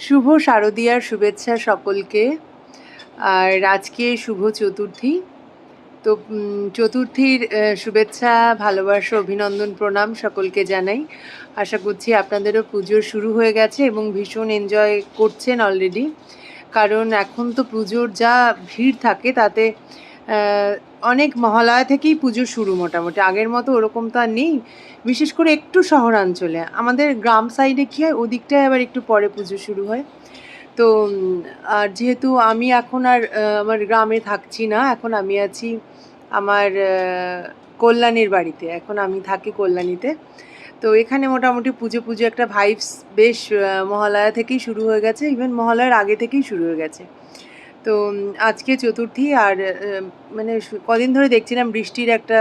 শুভ শারদীয়ার শুভেচ্ছা সকলকে। আর আজকে শুভ চতুর্থী। তো চতুর্থীর শুভেচ্ছা, ভালোবাসা, অভিনন্দন, প্রণাম সকলকে জানাই। আশা করছি আপনাদেরও পুজো শুরু হয়ে গেছে এবং ভীষণ এনজয় করছেন অলরেডি কারণ এখন তো পুজোর যা ভিড় থাকে তাতে অনেক মহালয়া থেকেই পুজো শুরু মোটামুটি। আগের মতো ওরকম তো আর নেই। বিশেষ করে একটু শহরাঞ্চলে। আমাদের গ্রাম সাইডে কী হয়, ওদিকটায় আবার একটু পরে পুজো শুরু হয়। তো আর যেহেতু আমি এখন আর আমার গ্রামে থাকছি না, এখন আমি আছি আমার কল্যাণীর বাড়িতে। এখন আমি থাকি কল্যাণীতে। তো এখানে মোটামুটি পুজো পুজো একটা ভাইবস বেশ মহালয়া থেকেই শুরু হয়ে গেছে। ইভেন মহালয়ার আগে থেকেই শুরু হয়ে গেছে। তো আজকে চতুর্থী আর মানে কদিন ধরে দেখছিলাম বৃষ্টির একটা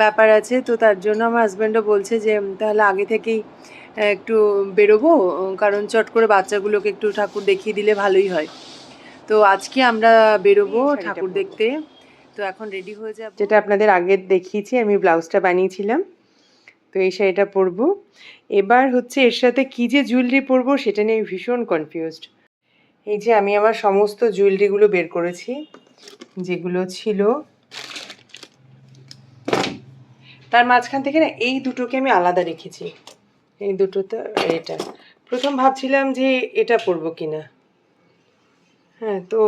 ব্যাপার আছে তো তার জন্য আমার হাজব্যান্ডও বলছে যে তাহলে আগে থেকেই একটু বেরোবো কারণ চট করে বাচ্চাগুলোকে একটু ঠাকুর দেখিয়ে দিলে ভালোই হয়। তো আজকে আমরা বেরোবো ঠাকুর দেখতে। তো এখন রেডি হয়ে যাব। যেটা আপনাদের আগে দেখিয়েছি আমি ব্লাউজটা বানিয়েছিলাম। তো এই শাড়িটা পরবো। এবার হচ্ছে এর সাথে কী যে জুয়েলারি পরবো সেটা নিয়ে আমি ভীষণ কনফিউজড এই যে আমি আমার সমস্ত জুয়েলারিগুলো বের করেছি, যেগুলো ছিল। তার মাঝখান থেকে না এই দুটোকে আমি আলাদা রেখেছি। এই দুটোতে আর এটা। প্রথম ভাবছিলাম যে এটা পরবো কিনা। হ্যাঁ তো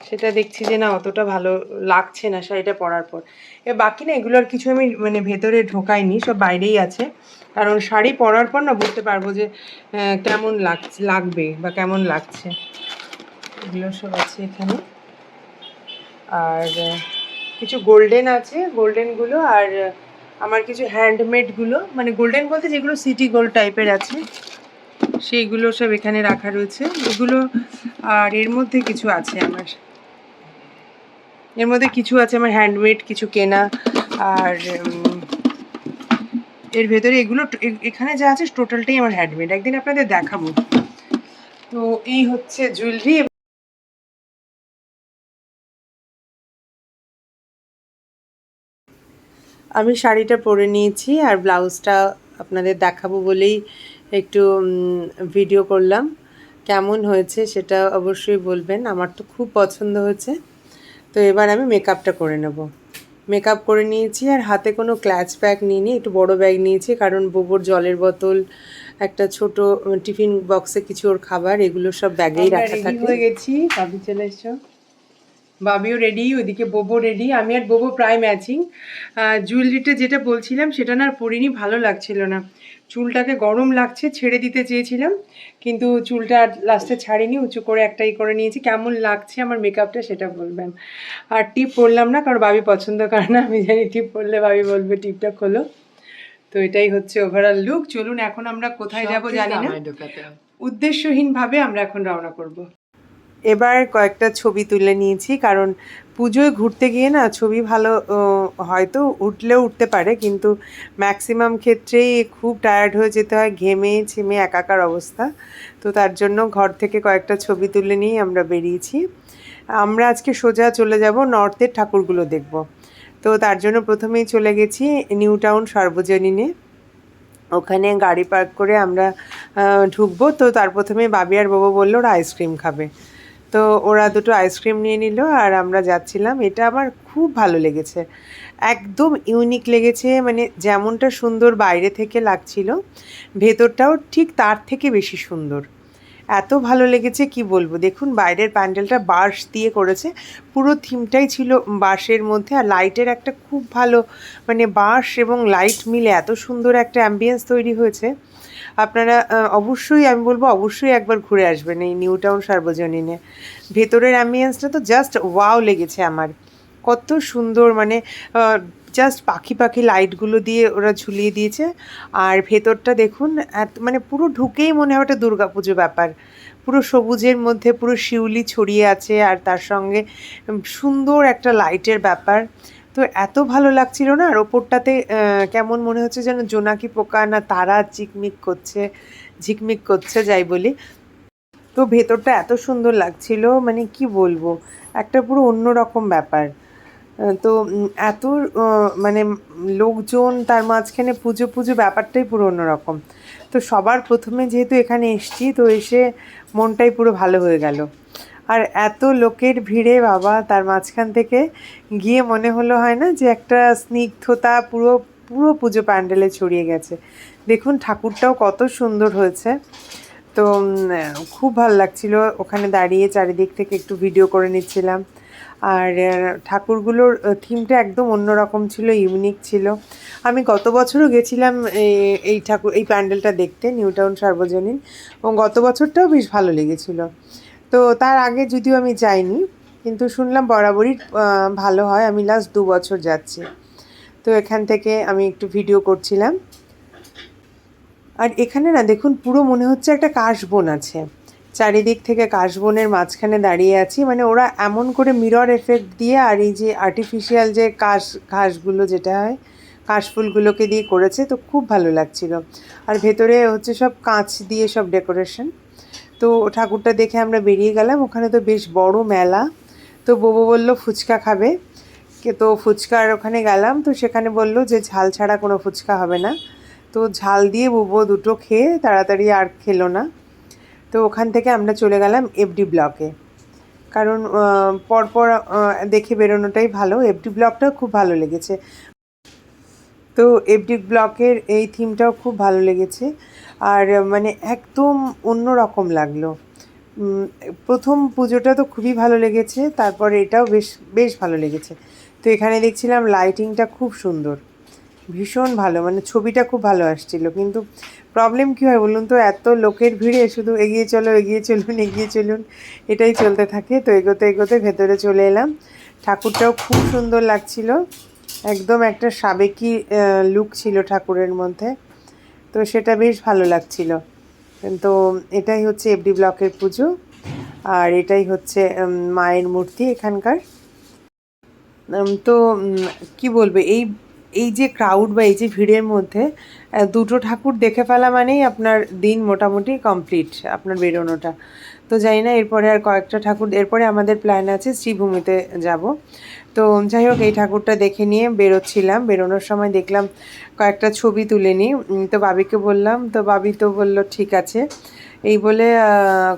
সেটা দেখছি যে না, অতটা ভালো লাগছে না শাড়িটা পরার পর। এ বাকি না এগুলো আর কিছু আমি মানে ভেতরে ঢোকাইনি, সব বাইরেই আছে। কারণ শাড়ি পরার পর না বুঝতে পারব যে কেমন লাগছে, লাগবে বা কেমন লাগছে। এগুলো সব আছে এখানে। আর কিছু গোল্ডেন আছে, গোল্ডেনগুলো আর আমার কিছু হ্যান্ডমেডগুলো। মানে গোল্ডেন বলতে যেগুলো সিটি গোল্ড টাইপের আছে, সেইগুলো সব এখানে রাখা রয়েছে। এগুলো আর এর মধ্যে কিছু আছে আমার। এর মধ্যে কিছু আছে আমার হ্যান্ডমেড, কিছু কেনা আর এর ভেতরে এগুলো এখানে যা আছে টোটালটাই আমার হ্যান্ডমেড। একদিন আপনাদের দেখাবো। তো এই হচ্ছে জুয়েলারি আমি শাড়িটা পরে নিয়েছি আর ব্লাউজটা আপনাদের দেখাবো বলেই একটু ভিডিও করলাম। কেমন হয়েছে সেটা অবশ্যই বলবেন। আমার তো খুব পছন্দ হয়েছে। তো এবার আমি মেকআপটা করে নেব। মেকআপ করে নিয়েছি আর হাতে কোনো ক্ল্যাচ ব্যাগ নিয়ে নিইনি একটু বড় ব্যাগ নিয়েছি কারণ বোবর জলের বোতল একটা ছোট টিফিন বক্সে কিছু ওর খাবার এগুলো সব ব্যাগেই রাখা থাকে। হয়ে গেছি। চলে এসছো বাবিও রেডি ওইদিকে বোবো রেডি আমি আর বোবো প্রায় ম্যাচিং জুয়েলারিটা যেটা বলছিলাম সেটা না আর পরিনি ভালো লাগছিল না। চুলটাকে গরম লাগছে ছেড়ে দিতে চেয়েছিলাম কিন্তু চুলটা লাস্টে ছাড়িনি উঁচু করে একটাই করে নিয়েছি। কেমন লাগছে আমার মেকআপটা সেটা বলবেন। আর টিপ পরলাম না কারণ বাবি পছন্দ করে না আমি জানি টিপ পরলে বাবি বলবে টিপটা খোলো। তো এটাই হচ্ছে ওভারঅল লুক চলুন এখন আমরা কোথায় যাব জানি না। উদ্দেশ্যহীনভাবে আমরা এখন রওনা করব। এবার কয়েকটা ছবি তুলে নিয়েছি, কারণ পুজোয় ঘুরতে গিয়ে না ছবি ভালো হয়তো উঠলেও উঠতে পারে, কিন্তু ম্যাক্সিমাম ক্ষেত্রেই খুব টায়ার্ড হয়ে যেতে হয়, ঘেমে ছেমে একাকার অবস্থা। তো তার জন্য ঘর থেকে কয়েকটা ছবি তুলে নিয়েই আমরা বেরিয়েছি। আমরা আজকে সোজা চলে যাব নর্থের ঠাকুরগুলো দেখব। তো তার জন্য প্রথমেই চলে গেছি নিউ টাউন সর্বজনীনে। ওখানে গাড়ি পার্ক করে আমরা ঢুকবো, তো তার প্রথমে বাবি আর বাবু বলল ওরা আইসক্রিম খাবে। তো ওরা দুটো আইসক্রিম নিয়ে নিল আর আমরা যাচ্ছিলাম। এটা আমার খুব ভালো লেগেছে। একদম ইউনিক লেগেছে মানে যেমনটা সুন্দর বাইরে থেকে লাগছিল, ভেতরটাও ঠিক তার থেকে বেশি সুন্দর। এত ভালো লেগেছে, কি বলব? দেখুন, বাইরের প্যান্ডেলটা বাঁশ দিয়ে করেছে। পুরো থিমটাই ছিল বাঁশের মধ্যে আর লাইটের একটা খুব ভালো মানে বাঁশ এবং লাইট মিলে এত সুন্দর একটা অ্যাম্বিয়েন্স তৈরি হয়েছে। আপনারা অবশ্যই, আমি বলব অবশ্যই একবার ঘুরে আসবেন এই নিউ টাউন সার্বজনীনে। ভেতরের অ্যাম্বিয়েন্সটা তো জাস্ট ওয়াও লেগেছে আমার। কত সুন্দর মানে জাস্ট পাখি পাখি লাইটগুলো দিয়ে ওরা ঝুলিয়ে দিয়েছে। আর ভেতরটা দেখুন, এত মানে পুরো ঢুকেই মনে হয় ওটা দুর্গাপুজো ব্যাপার। পুরো সবুজের মধ্যে পুরো শিউলি ছড়িয়ে আছে, আর তার সঙ্গে সুন্দর একটা লাইটের ব্যাপার। তো এত ভালো লাগছিল না? আর ওপরটাতে কেমন মনে হচ্ছে যেন জোনাকি পোকা না তারা চিকমিক করছে, ঝিকমিক করছে যাই বলি। তো ভেতরটা এত সুন্দর লাগছিল মানে কি বলব? একটা পুরো অন্যরকম ব্যাপার। তো এত মানে লোকজন তার মাঝখানে পুজো পুজো ব্যাপারটাই পুরো অন্যরকম। তো সবার প্রথমে যেহেতু এখানে এসছি, তো এসে মনটাই পুরো ভালো হয়ে গেল। আর এত লোকের ভিড়ে বাবা, তার মাঝখান থেকে গিয়ে মনে হলো হয় না যে একটা স্নিগ্ধতা পুরো পুরো পুজো প্যান্ডেলে ছড়িয়ে গেছে। দেখুন ঠাকুরটাও কত সুন্দর হয়েছে। তো খুব ভালো লাগছিল। ওখানে দাঁড়িয়ে চারিদিক থেকে একটু ভিডিও করে নিচ্ছিলাম। আর ঠাকুরগুলোর থিমটা একদম অন্যরকম ছিল, ইউনিক ছিল। আমি গত বছরও গেছিলাম এই ঠাকুর, এই প্যান্ডেলটা দেখতে, নিউ টাউন সার্বজনীন। এবং গত বছরটাও বেশ ভালো লেগেছিল। তো তার আগে যদিও আমি যাইনি, কিন্তু শুনলাম বরাবরই ভালো হয়। আমি লাস্ট দু বছর যাচ্ছি। তো এখান থেকে আমি একটু ভিডিও করছিলাম। আর এখানে না, দেখুন, পুরো মনে হচ্ছে একটা কাশবন আছে। চারিদিক থেকে কাশবনের মাঝখানে দাঁড়িয়ে আছি। মানে ওরা এমন করে মিরর এফেক্ট দিয়ে আর এই যে আর্টিফিশিয়াল যে কাশ ঘাসগুলো যেটা হয়, কাশফুলগুলোকে দিয়ে করেছে, তো খুব ভালো লাগছিল। আর ভেতরে হচ্ছে সব কাঁচ দিয়ে সব ডেকোরেশন তো ঠাকুরটা দেখে আমরা বেরিয়ে গেলাম। ওখানে তো বেশ বড় মেলা। তো ববু বলল, ফুচকা খাবে? তো ফুচকার ওখানে গেলাম। তো সেখানে বলল যে, ঝাল ছাড়া কোনো ফুচকা হবে না। তো ঝাল দিয়ে বুবো দুটো খেয়ে তাড়াতাড়ি আর খেলো না। তো ওখান থেকে আমরা চলে গেলাম এফডি ব্লকে। কারণ পরপর দেখে বেরোনোটাই ভালো। এফডি ব্লকটাও খুব ভালো লেগেছে। তো এফডি ব্লকের এই থিমটাও খুব ভালো লেগেছে। আর মানে একদম অন্য রকম লাগল প্রথম পুজোটা তো খুবই ভালো লেগেছে, তারপরে এটাও বেশ বেশ ভালো লেগেছে। তো এখানে দেখছিলাম লাইটিংটা খুব সুন্দর, ভীষণ ভালো মানে ছবিটা খুব ভালো আসছিল। কিন্তু প্রবলেম কী হয় বলুন তো, এত লোকের ভিড়ে শুধু এগিয়ে চলো, এগিয়ে চলুন এগিয়ে চলুন, এটাই চলতে থাকে। তো এগোতে এগোতে ভেতরে চলে এলাম। ঠাকুরটাও খুব সুন্দর লাগছিল, একদম একটা সাবেকি লুক ছিল ঠাকুরের মধ্যে। তো সেটা বেশ ভালো লাগছিল। তো এটাই হচ্ছে এফডি ব্লকের পুজো। আর এটাই হচ্ছে মায়ের মূর্তি এখানকার। তো কি বলবে, এই এই যে ক্রাউড বা এই যে ভিড়ের মধ্যে দুটো ঠাকুর দেখে ফেলা মানেই আপনার দিন মোটামুটি কমপ্লিট আপনার বেরোনোটা। তো জানি না, এরপরে আর কয়েকটা ঠাকুর, এরপরে আমাদের প্ল্যান আছে, শ্রীভূমিতে যাব। তো যাই হোক এই ঠাকুরটা দেখে নিয়ে বেরোচ্ছিলাম। বেরোনোর সময় দেখলাম কয়েকটা ছবি তুলে নিই। তো বাবিকে বললাম তো বাবি তো বলল ঠিক আছে। এই বলে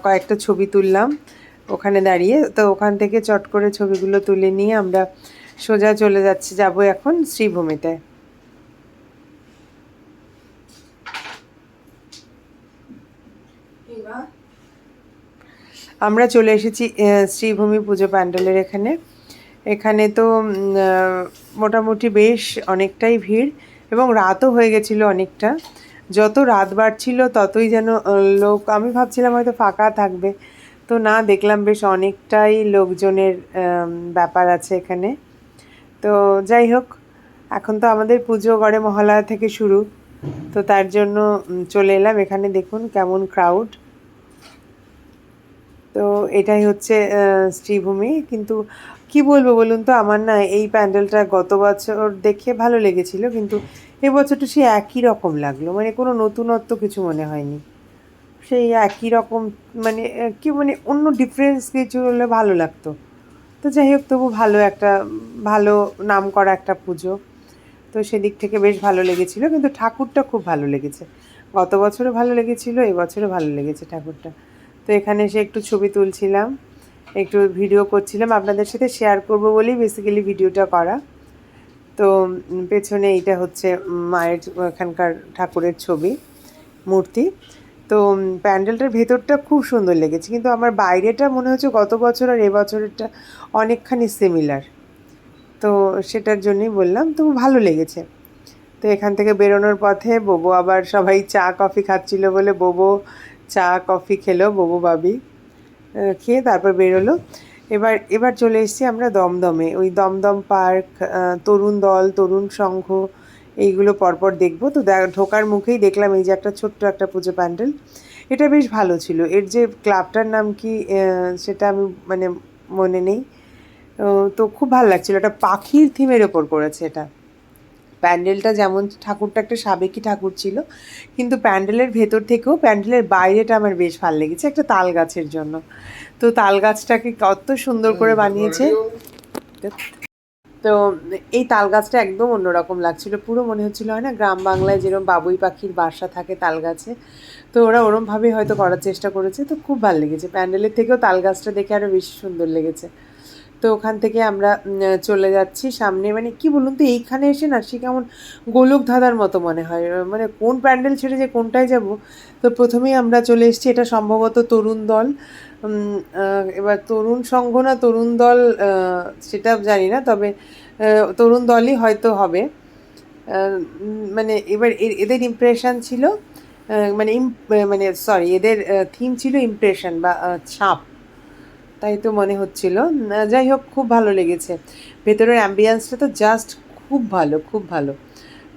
কয়েকটা ছবি তুললাম ওখানে দাঁড়িয়ে। তো ওখান থেকে চট করে ছবিগুলো তুলে নিয়ে আমরা সোজা চলে যাচ্ছি যাব এখন শ্রীভূমিতে। আমরা চলে এসেছি শ্রীভূমি পুজো প্যান্ডেলের এখানে। এখানে তো মোটামুটি বেশ অনেকটাই ভিড় এবং রাতও হয়ে গেছিল অনেকটা। যত রাত বাড়ছিল ততই যেন লোক, আমি ভাবছিলাম হয়তো ফাঁকা থাকবে। তো না, দেখলাম বেশ অনেকটাই লোকজনের ব্যাপার আছে এখানে। তো যাই হোক, এখন তো আমাদের পুজো গড়ে মহালয়া থেকে শুরু। তো তার জন্য চলে এলাম। এখানে দেখুন কেমন ক্রাউড তো এটাই হচ্ছে শ্রীভূমি। কিন্তু কি বলব বলুন তো? আমার না এই প্যান্ডেলটা গত বছর দেখে ভালো লেগেছিল, কিন্তু এবছরটা সে একই রকম লাগল। মানে কোনো নতুনত্ব কিছু মনে হয়নি। সেই একই রকম মানে কি মানে অন্য ডিফারেন্স কিছু হলে ভালো লাগতো। তো যাই হোক, তবু ভালো একটা, ভালো নাম করা একটা পুজো। তো সেদিক থেকে বেশ ভালো লেগেছিল, কিন্তু ঠাকুরটা খুব ভালো লেগেছে। গত বছরও ভালো লেগেছিল এবছরও ভালো লেগেছে ঠাকুরটা। তো এখানে এসে একটু ছবি তুলছিলাম। একটু ভিডিও করছিলাম, আপনাদের সাথে শেয়ার করব বলেই বেসিক্যালি ভিডিওটা করা। তো পেছনে এইটা হচ্ছে মায়ের এখানকার ঠাকুরের ছবি, মূর্তি। তো প্যান্ডেলটার ভেতরটা খুব সুন্দর লেগেছে, কিন্তু আমার বাইরেটা মনে হচ্ছে গত বছর আর এবছরেরটা অনেকখানি সিমিলার তো, সেটার জন্যই বললাম, তো ভালো লেগেছে। তো, এখান থেকে বেরোনোর পথে বোবো আবার সবাই চা, কফি খাচ্ছিল বলে বোবো চা, কফি খেলো, বোবো, বাবি। খেয়ে তারপর বেরোলো। এবার এবার চলে এসেছি আমরা দমদমে। ওই দমদম পার্ক তরুণ দল, তরুণ সংঘ, এইগুলো পরপর দেখব। তো ঢোকার মুখেই দেখলাম এই যে একটা ছোট্ট একটা পুজো প্যান্ডেল। এটা বেশ ভালো ছিল। এর যে ক্লাবটার নাম কি সেটা আমি মানে মনে নেই। তো খুব ভালো লাগছিল। একটা পাখির থিমের ওপর করেছে এটা। প্যান্ডেলটা যেমন ঠাকুরটা একটা সাবেকি ঠাকুর ছিল কিন্তু প্যান্ডেলের ভেতর থেকেও প্যান্ডেলের বাইরেটা আমার বেশ ভালো লেগেছে একটা তাল গাছের জন্য। তো তাল গাছটাকে কত সুন্দর করে বানিয়েছে। তো এই তাল গাছটা একদম অন্যরকম লাগছিল পুরো মনে হচ্ছিল হয় না গ্রাম বাংলায় যেরকম বাবুই পাখির বাসা থাকে তাল গাছে। তো ওরা ওরমভাবেই হয়তো করার চেষ্টা করেছে তো খুব ভালো লেগেছে। প্যান্ডেলের থেকেও তাল গাছটা দেখে আরও বেশি সুন্দর লেগেছে। তো ওখান থেকে আমরা চলে যাচ্ছি সামনে। মানে কি বলুন তো, এইখানে এসে না সে কেমন গোলক ধাঁধার মতো মনে হয়। মানে কোন প্যান্ডেল ছেড়ে যে কোনটায় যাব? তো প্রথমেই আমরা চলে এসেছি, এটা সম্ভবত তরুণ দল। এবার তরুণ সংঘ না তরুণ দল সেটা জানি না, তবে তরুণ দলই হয়তো হবে। মানে এবার এদের ইমপ্রেশন ছিল মানে মানে সরি এদের থিম ছিল ইমপ্রেশন বা ছাপ। তাই তো মনে হচ্ছিল। যাই হোক, খুব ভালো লেগেছে। ভেতরের অ্যাম্বিয়েন্সটা তো জাস্ট খুব ভালো খুব ভালো।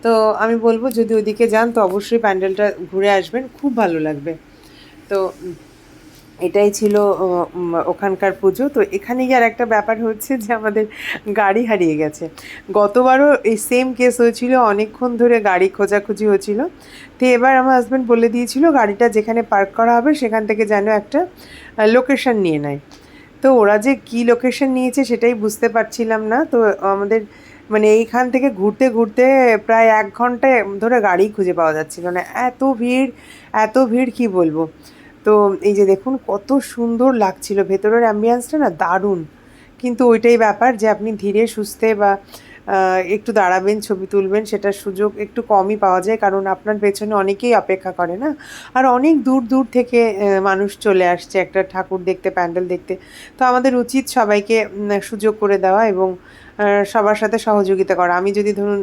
তো আমি বলব, যদি ওদিকে যান, তো অবশ্যই প্যান্ডেলটা ঘুরে আসবেন, খুব ভালো লাগবে। তো এটাই ছিল ওখানকার পুজো। তো এখানে গিয়ে আর একটা ব্যাপার হচ্ছে যে আমাদের গাড়ি হারিয়ে গেছে। গতবারও এই সেম কেস হয়েছিল, অনেকক্ষণ ধরে গাড়ি খোঁজাখুঁজি হয়েছিল তো এবার আমার হাজব্যান্ড বলে দিয়েছিল, গাড়িটা যেখানে পার্ক করা হবে, সেখান থেকে যেন একটা লোকেশন নিয়ে নেয়। তো ওরা যে কী লোকেশন নিয়েছে সেটাই বুঝতে পারছিলাম না। তো আমাদের মানে এইখান থেকে ঘুরতে ঘুরতে প্রায় এক ঘন্টায় ধরে গাড়ি খুঁজে পাওয়া যাচ্ছিল না। এত ভিড় এত ভিড় কি বলব? তো এই যে দেখুন কত সুন্দর লাগছিল। ভেতরের অ্যাম্বিয়েন্সটা না দারুণ। কিন্তু ওইটাই ব্যাপার যে আপনি ধীরে সুস্থে বা একটু দাঁড়াবেন, ছবি তুলবেন, সেটার সুযোগ একটু কমই পাওয়া যায়, কারণ আপনার পেছনে অনেকেই অপেক্ষা করে না। আর অনেক দূর দূর থেকে মানুষ চলে আসছে, একটা ঠাকুর দেখতে, প্যান্ডেল দেখতে। তো আমাদের উচিত সবাইকে সুযোগ করে দেওয়া এবং সবার সাথে সহযোগিতা করা। আমি যদি ধরুন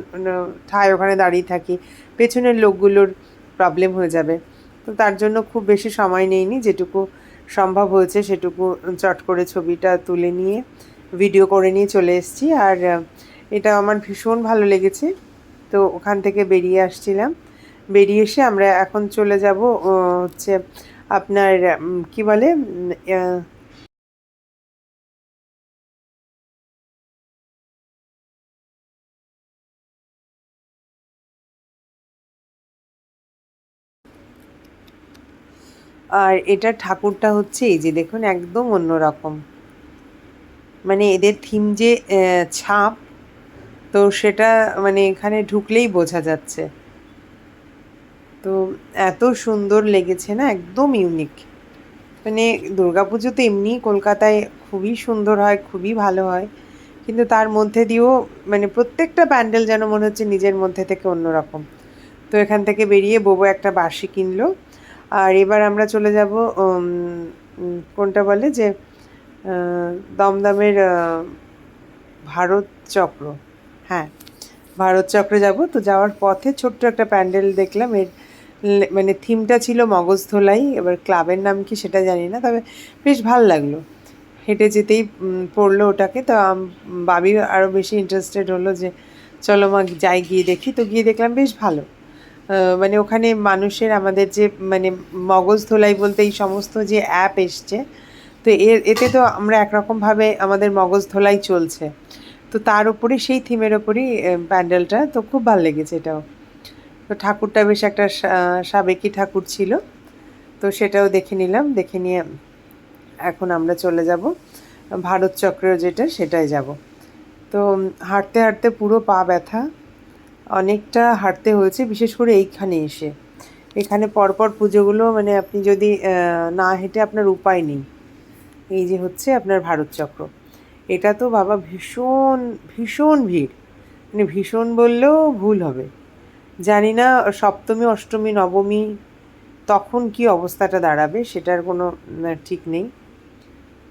ঠায় ওখানে দাঁড়িয়ে থাকি, পেছনের লোকগুলোর প্রবলেম হয়ে যাবে। তো তার জন্য খুব বেশি সময় নেইনি, যেটুকু সম্ভব হয়েছে, সেটুকু চট করে ছবিটা তুলে নিয়ে ভিডিও করে নিয়ে চলে এসেছি। আর এটা আমার ভীষণ ভালো লেগেছে। তো ওখান থেকে বেরিয়ে আসছিলাম। বেরিয়ে এসে আমরা এখন চলে যাব হচ্ছে আপনার কি বলে আর এটা ঠাকুরটা হচ্ছে এই যে দেখুন, একদম অন্যরকম। মানে এদের থিম যে ছাপ তো সেটা মানে এখানে ঢুকলেই বোঝা যাচ্ছে। তো এত সুন্দর লেগেছে না, একদম ইউনিক মানে দুর্গাপুজো তো এমনি, কলকাতায় খুবই সুন্দর হয়, খুবই ভালো হয়। কিন্তু তার মধ্যে দিয়েও মানে প্রত্যেকটা প্যান্ডেল যেন মনে হচ্ছে নিজের মধ্যে থেকে অন্যরকম। তো এখান থেকে বেরিয়ে বোবো একটা বাসি কিনলো। আর এবার আমরা চলে যাব কোনটা বলে যে দমদমের ভারত চক্র। হ্যাঁ ভারত চক্রে যাব। তো যাওয়ার পথে ছোট্ট একটা প্যান্ডেল দেখলাম। এর মানে থিমটা ছিল মগজ ধোলাই। এবার ক্লাবের নাম কি সেটা জানি না, তবে বেশ ভালো লাগল। হেঁটে যেতেই পড়ল ওটাকে। তো বাবি আরও বেশি ইন্টারেস্টেড হলো যে, চলো মা, যাই গিয়ে দেখি। তো গিয়ে দেখলাম বেশ ভালো। মানে ওখানে মানুষের আমাদের যে মানে মগজ ধোলাই বলতে এই সমস্ত যে অ্যাপ এসছে, তো এর এতে তো আমরা একরকমভাবে আমাদের মগজ ধোলাই চলছে। তো তার উপরে সেই থিমের ওপরই প্যান্ডেলটা। তো খুব ভালো লেগেছে এটাও। তো ঠাকুরটা বেশ একটা সাবেকি ঠাকুর ছিল। তো সেটাও দেখে নিলাম। দেখে নিয়ে এখন আমরা চলে যাব। ভারত চক্র যেটা, সেটাই যাব। তো হাঁটতে হাঁটতে পুরো পা ব্যথা। অনেকটা হাঁটতে হয়েছে, বিশেষ করে এইখানে এসে। এখানে পরপর পুজোগুলো মানে আপনি যদি না হেঁটে আপনার উপায় নেই। এই যে হচ্ছে আপনার ভারত চক্র। এটা তো বাবা ভীষণ ভীষণ ভিড়। মানে ভীষণ বললেও ভুল হবে। জানি না সপ্তমী, অষ্টমী, নবমী তখন কি অবস্থাটা দাঁড়াবে সেটার কোনো ঠিক নেই।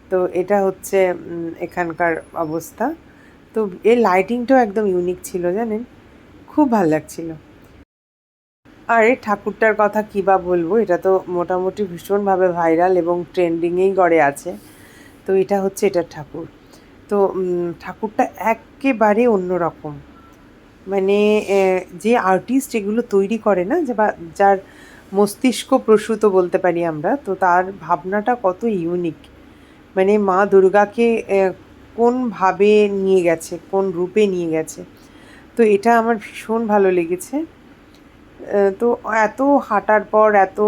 তো এটা হচ্ছে এখানকার অবস্থা। তো এর লাইটিংটাও একদম ইউনিক ছিল জানেন? খুব ভালো লাগছিল। আর এই ঠাকুরটার কথা কী বা বলব? এটা তো মোটামুটি ভীষণভাবে ভাইরাল এবং ট্রেন্ডিংয়েই গড়ে আছে। তো এটা হচ্ছে এটার ঠাকুর। তো ঠাকুরটা একেবারে অন্যরকম। মানে যে আর্টিস্ট এগুলো তৈরি করে না, যে বা, যার মস্তিষ্ক প্রসূত বলতে পারি আমরা, তো তার ভাবনাটা কত ইউনিক মানে মা দুর্গাকে কোনভাবে নিয়ে গেছে, কোন রূপে নিয়ে গেছে। তো এটা আমার ভীষণ ভালো লেগেছে। তো এত হাঁটার পর, এত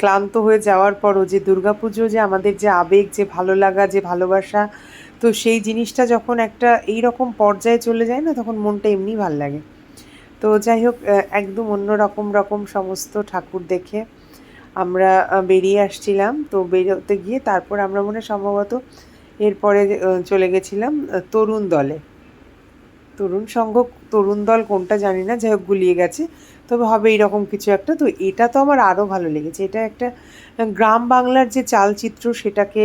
ক্লান্ত হয়ে যাওয়ার পরও যে দুর্গাপুজো, যে আমাদের যে আবেগ, যে ভালো লাগা, যে ভালোবাসা তো সেই জিনিসটা যখন একটা এই রকম পর্যায়ে চলে যায় না, তখন মনটা এমনি ভালো লাগে। তো যাই হোক একদম অন্য রকম রকম সমস্ত ঠাকুর দেখে আমরা বেরিয়ে আসছিলাম। তো বেরোতে গিয়ে তারপর আমরা মনে সম্ভবত এরপরে চলে গেছিলাম তরুণ দলে। তরুণ সংঘ, তরুণ দল কোনটা জানি না, যাই হোক গুলিয়ে গেছে। তবে হবে এরকম কিছু একটা। তো এটা তো আমার আরও ভালো লেগেছে। এটা একটা গ্রাম বাংলার যে চালচিত্র সেটাকে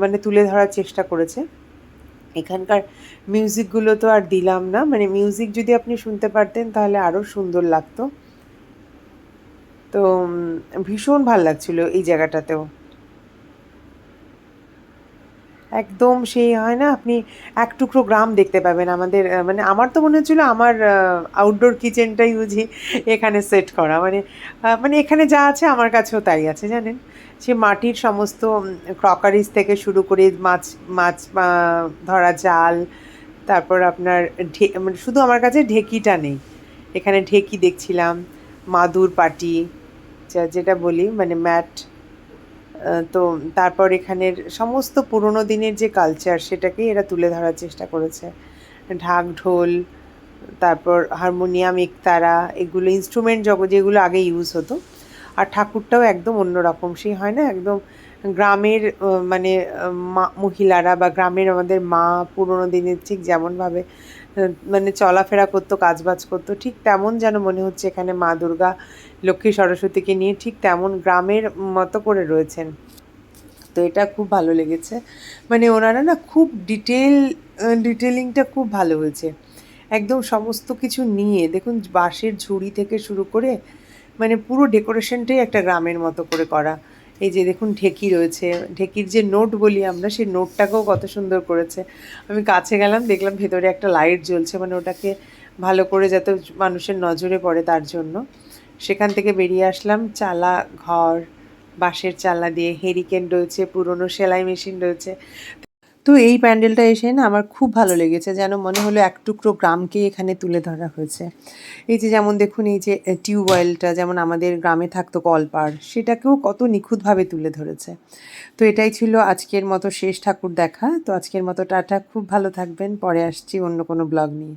মানে তুলে ধরার চেষ্টা করেছে। এখানকার মিউজিকগুলো তো আর দিলাম না। মানে মিউজিক যদি আপনি শুনতে পারতেন তাহলে আরও সুন্দর লাগতো। তো ভীষণ ভালো লাগছিল এই জায়গাটাতেও। একদম সেই হয় না? আপনি এক টুকরো গ্রাম দেখতে পাবেন আমাদের মানে আমার তো মনে হচ্ছিল আমার আউটডোর কিচেনটাই বুঝি এখানে সেট করা। মানে মানে এখানে যা আছে আমার কাছেও তাই আছে, জানেন? সে মাটির সমস্ত ক্রকারিজ থেকে শুরু করে মাছ মাছ ধরা জাল, তারপর আপনার ঢে মানে শুধু আমার কাছে ঢেকিটা নেই। এখানে ঢেকি দেখছিলাম, মাদুর পাটি, যা- যেটা বলি মানে ম্যাট তো তারপর এখানের সমস্ত পুরোনো দিনের যে কালচার সেটাকেই এরা তুলে ধরার চেষ্টা করেছে। ঢাক ঢোল, তারপর হারমোনিয়াম একতারা, এগুলো ইনস্ট্রুমেন্ট জগৎ যেগুলো আগে ইউজ হতো। আর ঠাকুরটাও একদম অন্যরকম, সেই হয় না? একদম গ্রামের মানে মা, মহিলারা বা গ্রামের আমাদের মা পুরোনো দিনের ঠিক যেমনভাবে মানে চলাফেরা করতো, কাজবাজ করতো, ঠিক তেমন যেন মনে হচ্ছে এখানে মা দুর্গা লক্ষ্মী সরস্বতীকে নিয়ে ঠিক তেমন গ্রামের মতো করে রয়েছেন। তো এটা খুব ভালো লেগেছে। মানে ওনারা না খুব ডিটেল ডিটেলিংটা খুব ভালো হয়েছে। একদম সমস্ত কিছু নিয়ে, দেখুন বাঁশের ঝুড়ি থেকে শুরু করে মানে পুরো ডেকোরেশনটাই একটা গ্রামের মতো করে করা। এই যে দেখুন ঢেকি রয়েছে, ঢেকির যে নোট বলি আমরা, সেই নোটটাকেও কত সুন্দর করেছে। আমি কাছে গেলাম, দেখলাম ভেতরে একটা লাইট জ্বলছে মানে ওটাকে ভালো করে যাতে মানুষের নজরে পড়ে তার জন্য। সেখান থেকে বেরিয়ে আসলাম। চালা ঘর, বাঁশের চালা দিয়ে হেরিকেন রয়েছে, পুরনো সেলাই মেশিন রয়েছে। তো এই প্যান্ডেলটা এসে না আমার খুব ভালো লেগেছে, যেন মনে হলো এক টুকরো গ্রামকে এখানে তুলে ধরা হয়েছে। এই যে যেমন দেখুন, এই যে টিউবওয়েলটা যেমন আমাদের গ্রামে থাকতো কলপার, সেটাকেও কত নিখুঁতভাবে তুলে ধরেছে। তো এটাই ছিল আজকের মতো শেষ ঠাকুর দেখা। তো আজকের মতো টাটা, খুব ভালো থাকবেন। পরে আসছি অন্য কোনো ব্লগ নিয়ে।